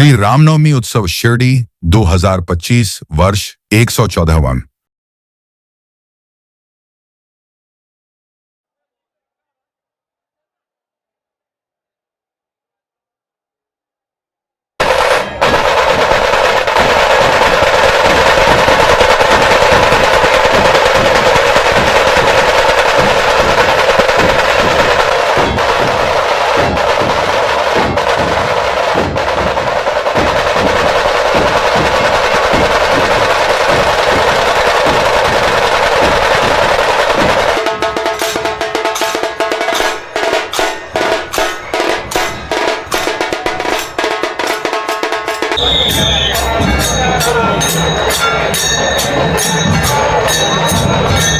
श्री रामनवमी उत्सव शिरडी 2025 वर्ष एक सौ चौदहवान Thank you.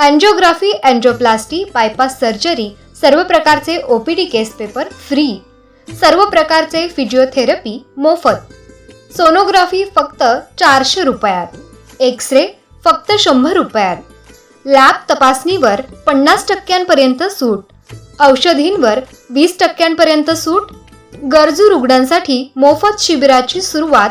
Angiography angioplasty bypass surgery सर्व प्रकारचे ओपीडी केस पेपर फ्री. सर्व प्रकारचे फिजिओथेरपी मोफत. सोनोग्राफी फक्त चारशे रुपयात. एक्स रे फक्त शंभर रुपयात. लॅब तपासणीवर पन्नास टक्क्यांपर्यंत सूट. औषधींवर वीस टक्क्यांपर्यंत सूट. गरजू रुग्णांसाठी मोफत शिबिराची सुरुवात